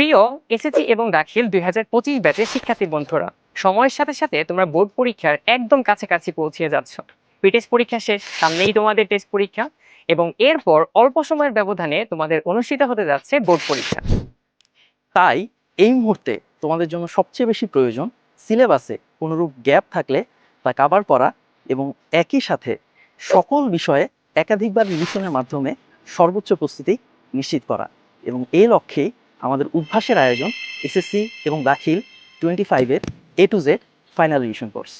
প্রিয়, এসএসসি এবং দাখিল দুই হাজার পঁচিশ ব্যাচের শিক্ষার্থী বন্ধুরা, সময়ের সাথে সাথে তোমরা বোর্ড পরীক্ষার একদম কাছাকাছি পৌঁছে যাচ্ছ। প্রিটেস্ট পরীক্ষা শেষ, সামনেই তোমাদের টেস্ট পরীক্ষা এবং এরপর অল্প সময়ের ব্যবধানে তোমাদের অনুষ্ঠিত হতে যাচ্ছে বোর্ড পরীক্ষা। তাই এই মুহূর্তে তোমাদের জন্য সবচেয়ে বেশি প্রয়োজন সিলেবাসে কোনোরূপ গ্যাপ থাকলে তা কাভার করা এবং একই সাথে সকল বিষয়ে একাধিকবার রিভিশনের মাধ্যমে সর্বোচ্চ প্রস্তুতি নিশ্চিত করা এবং এই লক্ষ্যেই আমাদের উদ্ভাসের আয়োজন এসএসসি এবং দাখিল টোয়েন্টি ফাইভের A to Z final revision course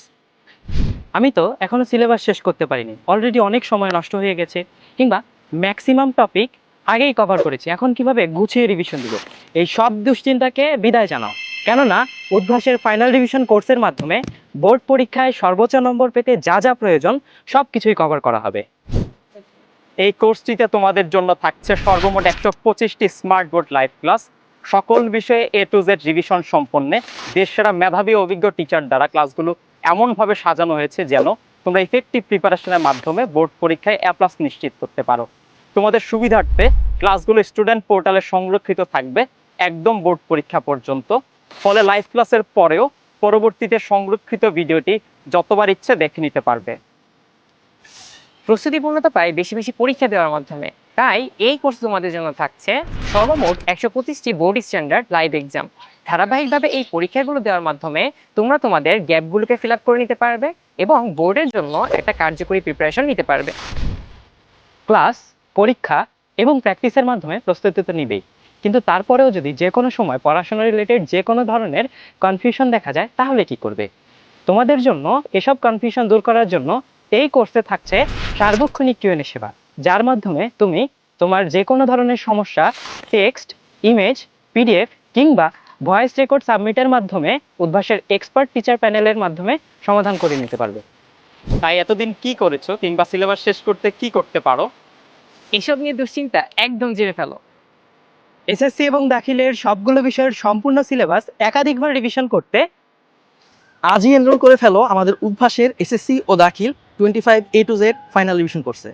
আমি তো এখনও সিলেবাস শেষ করতে পারিনি। অলরেডি অনেক সময় নষ্ট হয়ে গেছে, কিংবা ম্যাক্সিমাম টপিক আগেই কভার করেছি। এখন কীভাবে গুছিয়ে রিভিশন দিব? এই সব দুশ্চিন্তাকে বিদায় জানাও। কেননা উদ্ভাসের ফাইনাল রিভিশন কোর্সের মাধ্যমে বোর্ড পরীক্ষায় সর্বোচ্চ নম্বর পেতে যা যা প্রয়োজন সব কিছুই কভার করা হবে। এই কোর্সটিতে তোমাদের জন্য থাকছে সর্বমোট একশো পঁচিশটি স্মার্ট বোর্ড লাইভ ক্লাস সকল বিষয়ে এ টু জেড রিভিশন সম্পন্নে দেশসেরা মেধাবী অভিজ্ঞ টিচার দ্বারা ক্লাসগুলো এমনভাবে সাজানো হয়েছে যেন তোমরা ইফেক্টিভ প্রিপারেশনের মাধ্যমে বোর্ড পরীক্ষায় এ প্লাস নিশ্চিত করতে পারো। তোমাদের সুবিধার্থে ক্লাসগুলো স্টুডেন্ট পোর্টালে সংরক্ষিত থাকবে একদম বোর্ড পরীক্ষা পর্যন্ত। ফলে লাইভ ক্লাসের পরেও পরবর্তীতে সংরক্ষিত ভিডিওটি যতবার ইচ্ছে দেখে নিতে পারবে। প্রস্তুতি পূর্ণতা পাই বেশি বেশি পরীক্ষা দেওয়ার মাধ্যমে। তাই এই কোর্স তোমাদের জন্য থাকছে সর্বমোট একশো পঁচিশটি বোর্ড স্ট্যান্ডার্ড লাইভ এক্সাম। ধারাবাহিকভাবে এই পরীক্ষাগুলো দেওয়ার মাধ্যমে তোমরা তোমাদের গ্যাপগুলোকে ফিল করে নিতে পারবে এবং বোর্ডের জন্য একটা কার্যকরী প্রিপারেশন নিতে পারবে। ক্লাস, পরীক্ষা এবং প্র্যাকটিসের মাধ্যমে প্রস্তুতি তো নিবেই। কিন্তু তারপরেও যদি যে কোনো সময় পড়াশোনা রিলেটেড যে কোনো ধরনের কনফিউশন দেখা যায়, তাহলে কি করবে? তোমাদের জন্য এসব কনফিউশন দূর করার জন্য এই কোর্সে থাকছে সার্বক্ষণিক কিউএনএ সেবা যার মাধ্যমে তুমি তোমার যে কোনো ধরনের সমস্যা টেক্সট ইমেজ পিডিএফ কিংবা ভয়েস রেকর্ড সাবমিটের মাধ্যমে উদ্ভাসের এক্সপার্ট টিচার প্যানেলের মাধ্যমে সমাধান করে নিতে পারবে। তাই এতদিন কি করেছ কিংবা সিলেবাস শেষ করতে কি করতে পারো? এসব নিয়ে দুশ্চিন্তা একদম জেনে ফেলো। এসএসসি এবং দাখিলের সবগুলো বিষয়ের সম্পূর্ণ সিলেবাস একাধিকবার রিভিশন করতে আজই এনরোল করে ফেলো আমাদের উদ্ভাসের এসএসসি ও দাখিল twenty five A to Z final revision কোর্সে